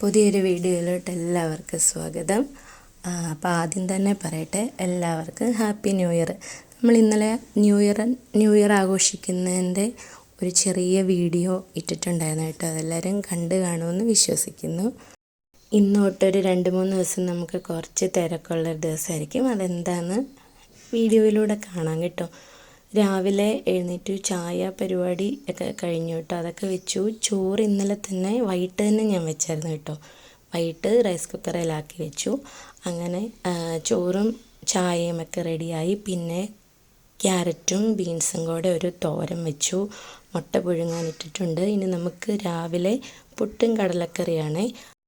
പുതിയൊരു വീഡിയോയിലോട്ട് എല്ലാവർക്കും സ്വാഗതം. അപ്പോൾ ആദ്യം തന്നെ പറയട്ടെ എല്ലാവർക്കും ഹാപ്പി ന്യൂ ഇയർ. നമ്മൾ ഇന്നലെ ന്യൂ ഇയർ ന്യൂ ഇയർ ആഘോഷിക്കുന്നതിന്റെ ഒരു ചെറിയ വീഡിയോ ഇട്ടിട്ടുണ്ടായിരുന്നു കേട്ടോ. അതെല്ലാവരും കണ്ട് കാണുമെന്ന് വിശ്വസിക്കുന്നു. ഇന്നോട്ടൊരു രണ്ട് മൂന്ന് ദിവസം നമുക്ക് കുറച്ച് തിരക്കുള്ള ദിവസമായിരിക്കും. അതെന്താണെന്ന് വീഡിയോയിലൂടെ കാണാം കേട്ടോ. രാവിലെ എഴുന്നേറ്റ് ചായ പരിപാടി ഒക്കെ കഴിഞ്ഞു കേട്ടോ. അതൊക്കെ വെച്ചു. ചോറ് ഇന്നലെ തന്നെ വൈകിട്ട് തന്നെ ഞാൻ വെച്ചായിരുന്നു കേട്ടോ. വൈകിട്ട് റൈസ് കുക്കറിലാക്കി വെച്ചു. അങ്ങനെ ചോറും ചായയും ഒക്കെ റെഡിയായി. പിന്നെ ക്യാരറ്റും ബീൻസും കൂടെ ഒരു തോരൻ വെച്ചു. മുട്ട പുഴുങ്ങാൻ ഇട്ടിട്ടുണ്ട്. ഇനി നമുക്ക് രാവിലെ പുട്ടും കടലക്കറിയാണ്.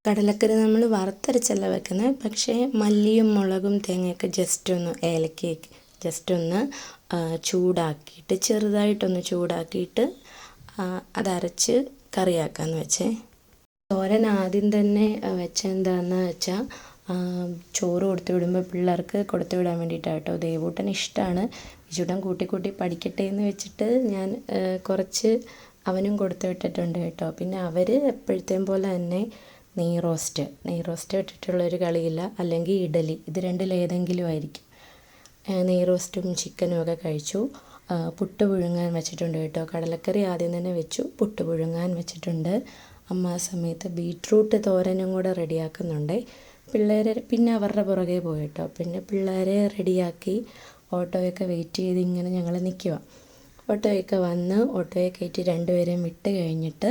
കടലക്കറി നമ്മൾ വറുത്തരച്ചല്ല വെക്കുന്നത്. പക്ഷേ മല്ലിയും മുളകും തേങ്ങയൊക്കെ ജസ്റ്റ് ഒന്ന് ഏലക്കയൊക്കെ ജസ്റ്റ് ഒന്ന് ചൂടാക്കിയിട്ട് ചെറുതായിട്ടൊന്ന് ചൂടാക്കിയിട്ട് അതരച്ച് കറിയാക്കാമെന്ന് വെച്ചേ. തോരൻ ആദ്യം തന്നെ വെച്ച എന്താണെന്ന് വെച്ചാൽ ചോറ് കൊടുത്തു വിടുമ്പോൾ പിള്ളേർക്ക് കൊടുത്തു വിടാൻ വേണ്ടിയിട്ടാണ് കേട്ടോ. ദേവൂട്ടൻ ഇഷ്ടമാണ് വിജുട്ടൻ കൂട്ടി കൂട്ടി പഠിക്കട്ടെ എന്ന് വെച്ചിട്ട് ഞാൻ കുറച്ച് അവനും കൊടുത്തു വിട്ടിട്ടുണ്ട് കേട്ടോ. പിന്നെ അവർ എപ്പോഴത്തെയും പോലെ തന്നെ നെയ് റോസ്റ്റ് നെയ് റോസ്റ്റ് ഇട്ടിട്ടുള്ളൊരു കളിയില്ല. അല്ലെങ്കിൽ ഇഡലി. ഇത് രണ്ടിലേതെങ്കിലും ആയിരിക്കും. ആ, നെയ് റോസ്റ്റും ചിക്കനും ഒക്കെ കഴിച്ചു. പുട്ട് പുഴുങ്ങാൻ വെച്ചിട്ടുണ്ട് കേട്ടോ. കടലക്കറി ആദ്യം തന്നെ വെച്ചു. പുട്ട് പുഴുങ്ങാൻ വെച്ചിട്ടുണ്ട്. അമ്മ ആ സമയത്ത് ബീട്രൂട്ട് തോരനും കൂടെ റെഡിയാക്കുന്നുണ്ട്. പിള്ളേരെ പിന്നെ അവരുടെ പുറകെ പോയി കേട്ടോ. പിന്നെ പിള്ളേരെ റെഡിയാക്കി ഓട്ടോയൊക്കെ വെയിറ്റ് ചെയ്ത് ഇങ്ങനെ ഞങ്ങൾ നിൽക്കുക ഓട്ടോയൊക്കെ വന്ന് ഓട്ടോയെ കയറ്റി രണ്ടുപേരെയും വിട്ട് കഴിഞ്ഞിട്ട്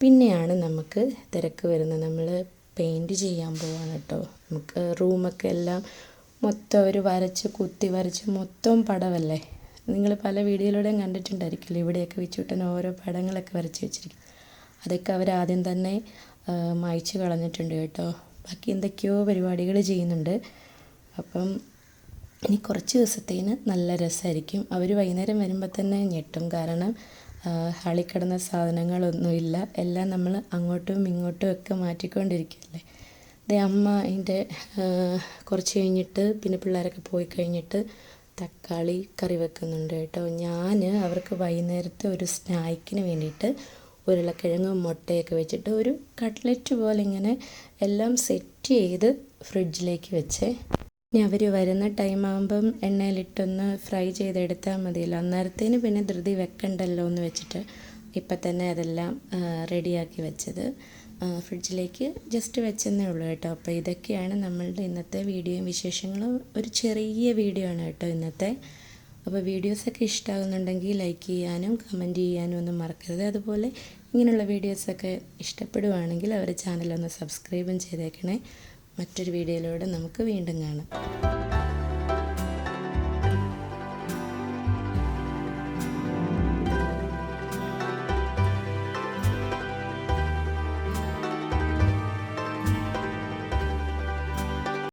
പിന്നെയാണ് നമുക്ക് തിരക്ക് വരുന്നത്. നമ്മൾ പെയിന്റ് ചെയ്യാൻ പോവാണ് കേട്ടോ. നമുക്ക് റൂമൊക്കെ എല്ലാം മൊത്തം ഒരു വരച്ച് കുത്തി വരച്ച് മൊത്തം പടമല്ലേ നിങ്ങൾ പല വീഡിയോയിലൂടെയും കണ്ടിട്ടുണ്ടായിരിക്കില്ല ഇവിടെയൊക്കെ വെച്ചുവിട്ടൻ ഓരോ പടങ്ങളൊക്കെ വരച്ച് വെച്ചിരിക്കും അതൊക്കെ അവർ ആദ്യം തന്നെ മായ്ച്ച് കളഞ്ഞിട്ടുണ്ട് കേട്ടോ. ബാക്കി എന്തൊക്കെയോ പരിപാടികൾ ചെയ്യുന്നുണ്ട്. അപ്പം ഇനി കുറച്ച് ദിവസത്തേന് നല്ല രസമായിരിക്കും. അവർ വൈകുന്നേരം വരുമ്പോൾ തന്നെ ഞെട്ടും കാരണം ഹളിക്കിടന്ന സാധനങ്ങളൊന്നുമില്ല. എല്ലാം നമ്മൾ അങ്ങോട്ടും ഇങ്ങോട്ടും ഒക്കെ മാറ്റിക്കൊണ്ടിരിക്കുകയല്ലേ? അമ്മ അതിന്റെ കുറച്ച് കഴിഞ്ഞിട്ട് പിന്നെ പിള്ളേരൊക്കെ പോയി കഴിഞ്ഞിട്ട് തക്കാളി കറി വെക്കുന്നുണ്ട് കേട്ടോ. ഞാൻ അവർക്ക് വൈകുന്നേരത്തെ ഒരു സ്നാക്കിന് വേണ്ടിയിട്ട് ഉരുളക്കിഴങ്ങ് മുട്ടയൊക്കെ വെച്ചിട്ട് ഒരു കട്ട്ലറ്റ് പോലെ ഇങ്ങനെ എല്ലാം സെറ്റ് ചെയ്ത് ഫ്രിഡ്ജിലേക്ക് വെച്ചേ. ഇനി അവർ വരുന്ന ടൈം ആകുമ്പം എണ്ണയിലിട്ടൊന്ന് ഫ്രൈ ചെയ്തെടുത്താൽ മതിയല്ലോ. അന്നേരത്തേന് പിന്നെ ധൃതി വെക്കണ്ടല്ലോ എന്ന് വെച്ചിട്ട് ഇപ്പം തന്നെ അതെല്ലാം റെഡിയാക്കി വെച്ചത്. ഫ്രിഡ്ജിലേക്ക് ജസ്റ്റ് വെച്ചെന്നേ ഉള്ളൂ കേട്ടോ. അപ്പോൾ ഇതൊക്കെയാണ് നമ്മളുടെ ഇന്നത്തെ വീഡിയോയും വിശേഷങ്ങളും. ഒരു ചെറിയ വീഡിയോ ആണ് കേട്ടോ ഇന്നത്തെ. അപ്പോൾ വീഡിയോസൊക്കെ ഇഷ്ടമാകുന്നുണ്ടെങ്കിൽ ലൈക്ക് ചെയ്യാനും കമന്റ് ചെയ്യാനും ഒന്നും മറക്കരുത്. അതുപോലെ ഇങ്ങനെയുള്ള വീഡിയോസൊക്കെ ഇഷ്ടപ്പെടുവാണെങ്കിൽ അവരുടെ ചാനലൊന്ന് സബ്സ്ക്രൈബും ചെയ്തേക്കണേ. മറ്റൊരു വീഡിയോയിലൂടെ നമുക്ക് വീണ്ടും കാണാം.